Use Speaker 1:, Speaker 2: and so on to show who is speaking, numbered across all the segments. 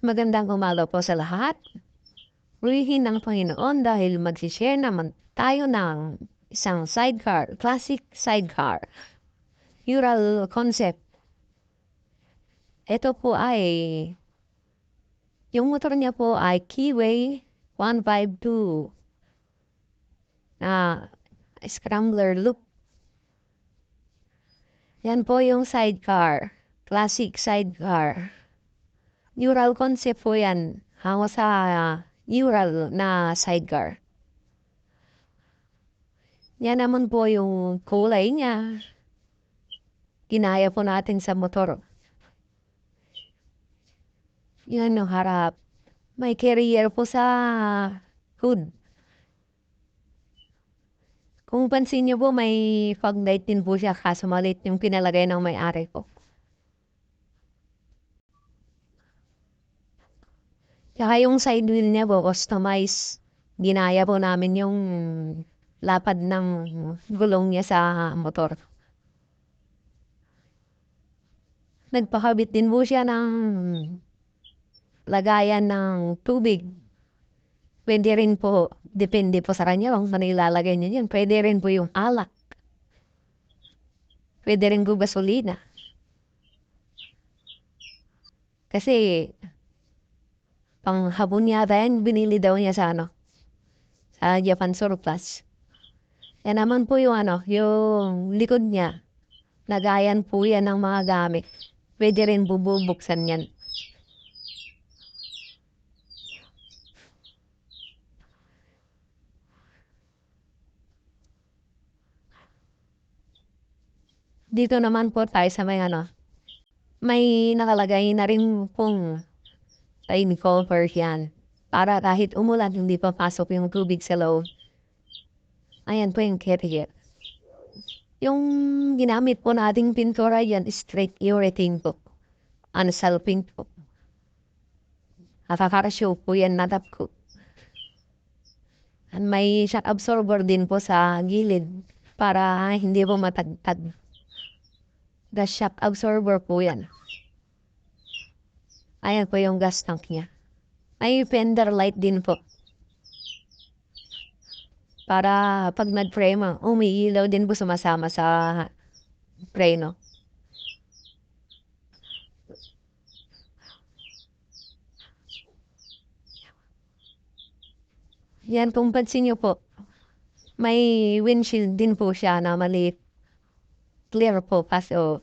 Speaker 1: Magandang umaga po sa lahat. Purihin ng Panginoon dahil magsishare naman tayo ng isang sidecar, classic sidecar. Ural concept. Ito po ay, yung motor niya po ay Keyway 152 na scrambler loop. Yan po yung sidecar, classic sidecar. Neural concept po yan. Hango sa uh, neural na sidecar. Yan naman po yung kulay niya. Ginaya po natin sa motor. Yan yung harap. May carrier po sa hood. Kung pansin niyo po, may fog light din po siya kaso malit yung pinalagay ng may-ari ko. Tsaka yung side wheel niya po, customize. Ginaya po namin yung lapad ng gulong niya sa motor. Nagpakabit din po siya ng lagayan ng tubig. Pwede rin po, depende po sa kanya kung ano ilalagay niya yan. Pwede rin po yung alak. Pwede rin po gasolina. Kasi Panghabon yata yan, binili daw niya sa ano, sa Japan Surplus. Yan naman po yung ano, yung likod niya. Nagayan po yan ng mga gamit. Pwede rin bububuksan yan. Dito naman po tayo sa may ano, may nakalagay na rin pong rain cover yan. Para kahit umulan, hindi papasok yung tubig sa loob. Ayan po yung carrier. Yung ginamit po nating pintura yan, straight urethane po. Unsalping po. Nakaka-show po yan natap ko. At may shock absorber din po sa gilid para hindi po matagtag. The shock absorber po yan. Ayan po yung gas tank niya. May fender light din po. Para pag nag-frame, umiilaw din po sumasama sa preno. Yan, kung pansin nyo po, may windshield din po siya na maliit. Clear po, kaso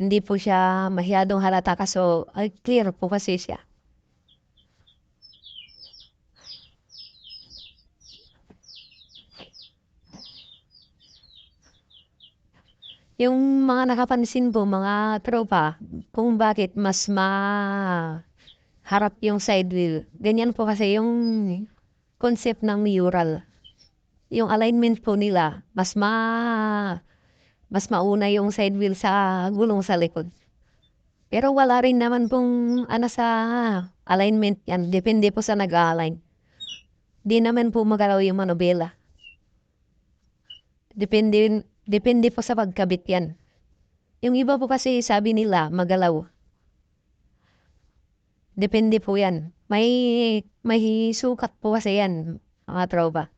Speaker 1: hindi po siya masyadong halata kaso ay clear po kasi siya. Yung mga nakapansin po, mga tropa, kung bakit mas ma harap yung side wheel. Ganyan po kasi yung concept ng mural. Yung alignment po nila, mas ma mas mauna yung side wheel sa gulong sa likod. Pero wala rin naman pong ano sa alignment yan. Depende po sa nag-align. Di naman po magalaw yung manobela. Depende, depende po sa pagkabit yan. Yung iba po kasi sabi nila magalaw. Depende po yan. May, may sukat po kasi yan, mga tropa.